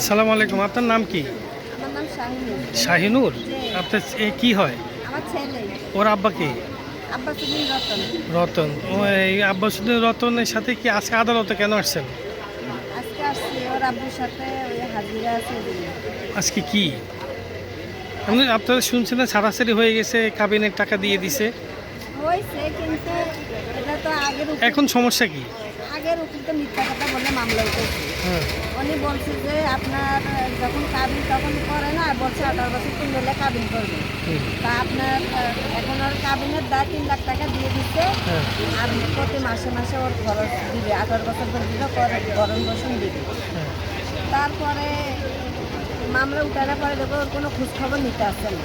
আসসালামু আলাইকুম আপনার নাম কি? আমার নাম শাহিনুর। শাহিনুর? আপনার এ কি হয়? আমার ছেলে। ওর আব্বা কি? আব্বা সুদিন রতন। রতন। ও এই আব্বাসুদ্দিন রতনের সাথে কি আজকে আদালতে কেন আসছেন? আজকে আসছি ওর আব্বুর সাথে ওই হাজিরা আছে আজকে কি? আপনি আপনারা শুনছিলেন ছাড়াছাড়ি হয়ে গেছে কাবিনের টাকা দিয়ে দিছে। হয়েছে কিন্তু এটা তো আগের এখন সমস্যা কি? আগের উকিল তো মিথ্যা কথা বলে মামলা উঠেছে। উনি বলছে যে আপনার যখন কাবিন তখন করে না বলছে আঠারো বছর তিন হলে কাবিন করবে। তা আপনার এখন ওর কাবিনের দায় তিন লাখ টাকা দিয়ে দিচ্ছে। হ্যাঁ। আর প্রতি মাসে মাসে ওর খরচ দিবে আঠারো বছর পর্যন্ত করে ভরণ পোষণ দিবে। হ্যাঁ। তারপরে মামলা উঠানোর পরে দেখো ওর কোনো খোঁজ খবর নিতে আসছে না।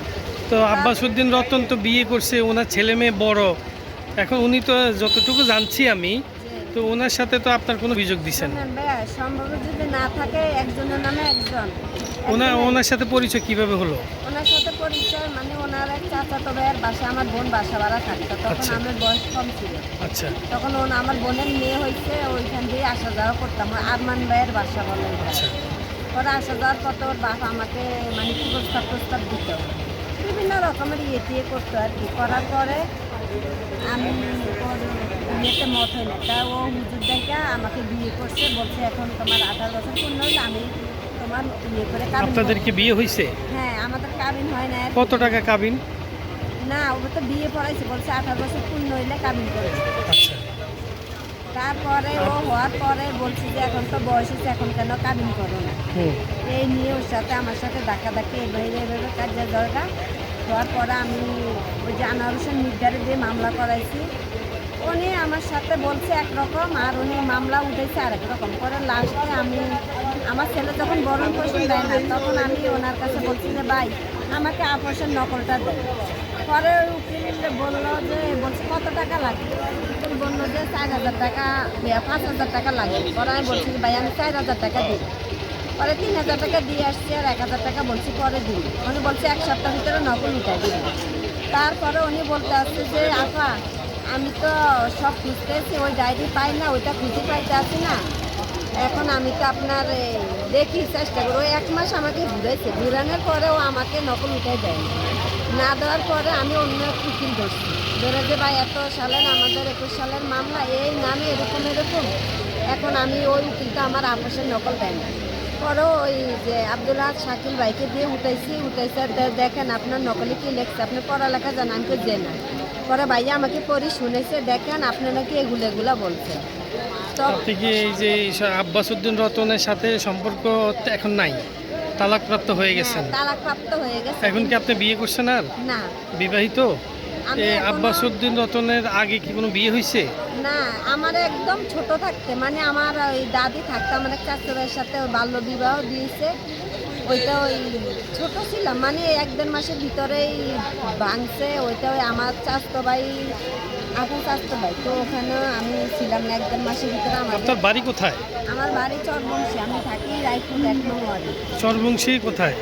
তো আব্বাসুদ্দিন রতন তো বিয়ে করছে ওনার ছেলে মেয়ে বড়। এখন উনি তো যতটুকু জানছি আমি তো ওনার সাথে তো আপনার কোনো অভিযোগ দিচ্ছেন সম্ভব যদি না থাকে একজনের নামে একজন। ওনার ওনার সাথে পরিচয় কীভাবে হলো? ওনার সাথে পরিচয় মানে ওনার এক চাচাতো ভাইয়ের বাসা আমার বোন বাসা ভাড়া থাকতো তখন আচ্ছা। আমার বয়স কম ছিল। আচ্ছা। তখন ওন আমার বোনের মেয়ে হয়েছে ওইখান দিয়ে আসা যাওয়া করতাম আরমান ভাইয়ের বাসা বলে। আচ্ছা। পরে আসা যাওয়ার পর ওর আমাকে মানে কি প্রস্তাব প্রস্তাব দিত। বিভিন্ন রকমের ইয়ে টিয়ে করতো আর কি। করার পরে আমি ইয়েতে মত হই না তা ও হুজুর দেখা আমাকে বিয়ে করছে বলছে এখন তোমার আঠারো বছর পূর্ণ হইলে আমি তোমার ইয়ে করে আপনাদের কি বিয়ে হয়েছে হ্যাঁ আমাদের কাবিন হয় না কত টাকা কাবিন? না ও তো বিয়ে পড়াইছে বলছে আঠারো বছর পূর্ণ হইলে কাবিন করবে। আচ্ছা। তারপরে ও হওয়ার পরে বলছি যে এখন তো বয়স হয়েছে এখন কেন কাবিন করো না। এই নিয়ে ওর সাথে আমার সাথে ধাক্কা ধাক্কি এভাবে এভাবে কাজের দরকার হওয়ার পরে আমি ওই যে আনোয়ার হোসেন দিয়ে মামলা করাইছি। উনি আমার সাথে বলছে একরকম, আর উনি মামলা উঠেছে আরেক রকম পরে লাস্টে আমি, আমার ছেলে যখন বরণ পোষণ দেয় না, তখন আমি ওনার কাছে বলছি যে, ভাই, আমাকে আপোষের নকলটা দেয় পরে উকিল বলল যে, বলছে, কত টাকা লাগবে উকিল বলল যে, চার হাজার টাকা পাঁচ হাজার টাকা লাগবে পরে আমি বলছি যে, ভাই, আমি চার হাজার টাকা দিই। পরে তিন হাজার টাকা দিয়ে আসছি আর এক হাজার টাকা বলছি পরে দিন উনি বলছে এক সপ্তাহ ভিতরে নকল উঠাই দিন তারপরে উনি বলতে আসছে যে, আপা, আমি তো সব খুঁজতেছি, ওই ডায়েরি পাই না, ওইটা খুঁজে পাইতে আছি না। এখন আমি তো আপনার দেখি চেষ্টা করি। ওই এক মাস আমাকে ঘুরেছে ঘুরানোর পরেও আমাকে নকল উঠাই দেয় না। দেওয়ার পরে আমি অন্য উকিল ধরছি। ধরে যে, ভাই, এত সালের আমাদের একুশ সালের মামলা, এই নামে এরকম এরকম। এখন আমি ওই উকিলটা আমার আপোষের নকল দেয় না। পরেও ওই যে আব্দুল হাক শাকিল ভাইকে দিয়ে উঠাইছি উঠাইছে দেখেন আপনার নকলে কি লেখছে আপনি পড়ালেখা জানেন তো যে না পরে ভাইয়া আমাকে পড়ি শুনেছে দেখেন আপনি নাকি এগুলো এগুলা বলছেন। আপনি কি এই যে আব্বাসুদ্দিন রতনের সাথে সম্পর্ক এখন নাই? তালাকপ্রাপ্ত হয়ে গেছেন? তালাকপ্রাপ্ত হয়ে গেছে। এখন কি আপনি বিয়ে করছেন আর? না। বিবাহিত? আমি এই এখনো- রতনের আগে কি কোনো বিয়ে হয়েছে না আমার একদম ছোট থাকতে মানে আমার ওই দাদি থাকতে আমার এক চাচুরের সাথে বাল্য বিবাহ দিয়েছে। ওইটা ওই ছোট ছিলাম মানে এক দেড় মাসের ভিতরেই ভাঙছে ওইটা ওই আমার চাস্তো ভাই এখন চাস্তো ভাই তো ওখানে আমি ছিলাম না এক দেড় মাসের ভিতরে আমার আপনার বাড়ি কোথায়? আমার বাড়ি চরবংশী আমি থাকি রায়পুর এক নম্বরে চরবংশী কোথায়?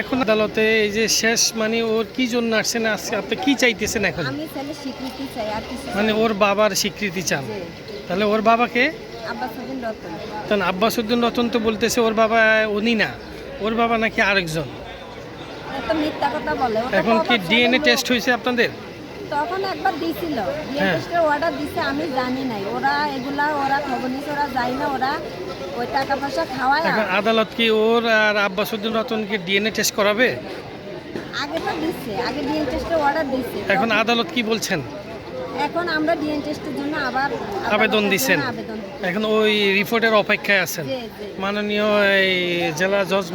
এখন আদালতে এই যে শেষ মানে ওর কি জন্য আসছেন আজকে আপনি কি চাইতেছেন এখন? আমি ছেলে স্বীকৃতি চাই আর কিছু মানে ওর বাবার স্বীকৃতি চান। তাহলে ওর বাবাকে আব্বাস উদ্দিন রতন। রতন তো বলতেছে ওর বাবা উনি না ওর বাবা নাকি আরেকজন। এখন কি ডিএনএ। টেস্ট হয়েছে আপনাদের? তখন একবার দিছিল। হ্যাঁ। অর্ডার দিছে আমি জানি নাই। ওরা এগুলা ওরা খবর নিছে ওরা যায় না ওরা ওই টাকা পয়সা খাওয়ায় এখন আদালত কি ওর আর আব্বাসুদ্দিন রতনকে ডিএনএ টেস্ট করাবে? আগে তো দিচ্ছে আগে ডিএন টেস্টের অর্ডার দিচ্ছে এখন আদালত কি বলছেন? এখন আমরা ডিএন টেস্টের জন্য আবার আবেদন দিছেন। এখন ওই রিপোর্টের অপেক্ষায় আছেন। মাননীয় এই জেলা জজ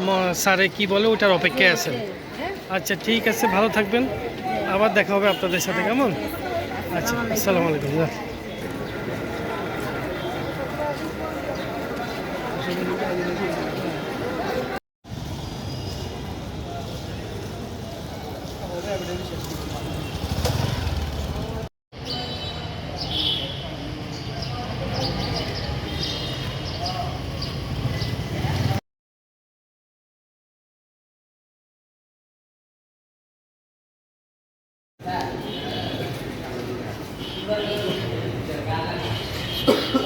স্যারে কি বলে ওটার অপেক্ষায় আছেন? হ্যাঁ? আচ্ছা ঠিক আছে ভালো থাকবেন। আবার দেখা হবে আপনাদের সাথে কেমন আচ্ছা আসসালামু আলাইকুম Thank you. Thank you.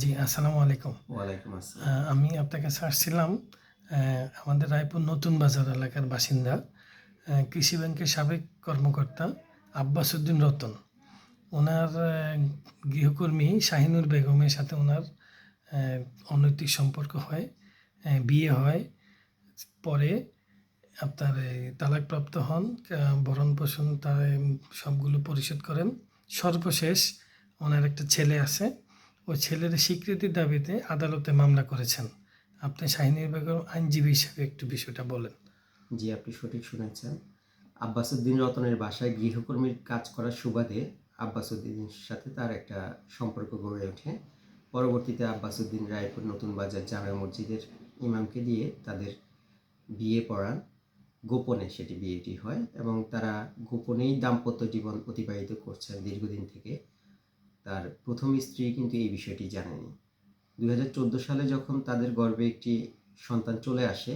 জি আসসালামু আলাইকুম। আমি আপনাকে কাছে আসছিলাম আমাদের রায়পুর নতুন বাজার এলাকার বাসিন্দা কৃষি ব্যাংকের সাবেক কর্মকর্তা আব্বাস উদ্দিন রতন। ওনার গৃহকর্মী শাহিনুর বেগমের সাথে ওনার অনৈতিক সম্পর্ক হয় বিয়ে হয় পরে আপনার এই তালাকপ্রাপ্ত হন ভরণ পোষণ তার সবগুলো পরিশোধ করেন। সর্বশেষ ওনার একটা ছেলে আছে, ওই ছেলের স্বীকৃতির দাবিতে আদালতে মামলা করেছেন। আপনি শাহিনীর বেগম আইনজীবী হিসেবে একটু বিষয়টা বলেন। জি, আপনি সঠিক শুনেছেন। আব্বাসুদ্দিন রতনের বাসায় গৃহকর্মীর কাজ করার সুবাদে আব্বাসুদ্দিনের সাথে তার একটা সম্পর্ক গড়ে ওঠে। পরবর্তীতে আব্বাসুদ্দিন রায়পুর নতুন বাজার জামে মসজিদের ইমামকে দিয়ে তাদের বিয়ে পড়ান। গোপনে সেটি বিয়েটি হয় এবং তারা গোপনেই দাম্পত্য জীবন অতিবাহিত করছেন দীর্ঘদিন থেকে। তার প্রথম স্ত্রী কিন্তু এই বিষয়টি জানেনি। দু হাজার চোদ্দ সালে যখন তাদের গর্ভে একটি সন্তান চলে আসে,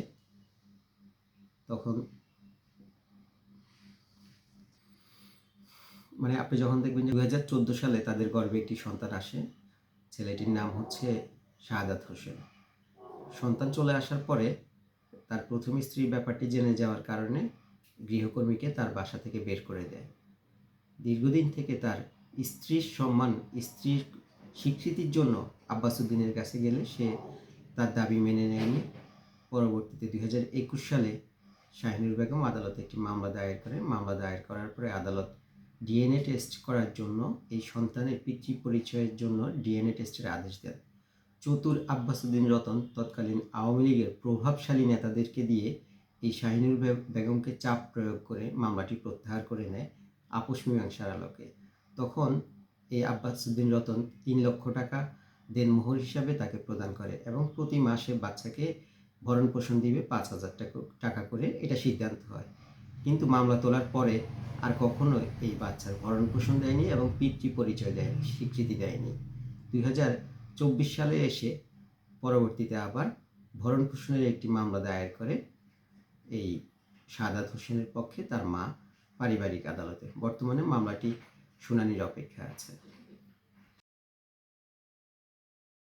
তখন মানে আপনি যখন দেখবেন যে দু হাজার চোদ্দ সালে তাদের গর্ভে একটি সন্তান আসে, ছেলেটির নাম হচ্ছে শাহাদাত হোসেন। সন্তান চলে আসার পরে তার প্রথম স্ত্রীর ব্যাপারটি জেনে যাওয়ার কারণে গৃহকর্মীকে তার বাসা থেকে বের করে দেয়। দীর্ঘদিন থেকে তার স্ত্রীর সম্মান, স্ত্রীর স্বীকৃতির জন্য আব্বাসুদ্দিনের কাছে গেলে সে তার দাবি মেনে নেয়নি। পরবর্তীতে দুই হাজার একুশ সালে শাহিনুর বেগম আদালতে একটি মামলা দায়ের করে। মামলা দায়ের করার পরে আদালত ডিএনএ টেস্ট করার জন্য এই সন্তানের পিতৃ পরিচয়ের জন্য ডিএনএ টেস্টের আদেশ দেন। চতুর আব্বাসুদ্দিন রতন তৎকালীন আওয়ামী লীগের প্রভাবশালী নেতাদেরকে দিয়ে এই শাহিনুর বেগমকে চাপ প্রয়োগ করে মামলাটি প্রত্যাহার করে নেয় আপোষ মীমাংসার আলোকে। তখন এই আব্বাসুদ্দিন রতন তিন লক্ষ টাকা দেনমোহর হিসাবে তাকে প্রদান করে এবং প্রতি মাসে বাচ্চাকে ভরণ পোষণ দিবে পাঁচ হাজার টাকা করে এটা সিদ্ধান্ত হয়। কিন্তু মামলা তোলার পরে আর কখনো এই বাচ্চার ভরণ পোষণ দেয়নি এবং পিতৃ পরিচয় দেয়নি স্বীকৃতি দেয়নি। দুই হাজার চব্বিশ সালে এসে পরবর্তীতে আবার ভরণ পোষণের একটি মামলা দায়ের করে এই সাদাত হোসেনের পক্ষে তার মা পারিবারিক আদালতে। বর্তমানে মামলাটি শুনানির অপেক্ষা আছে।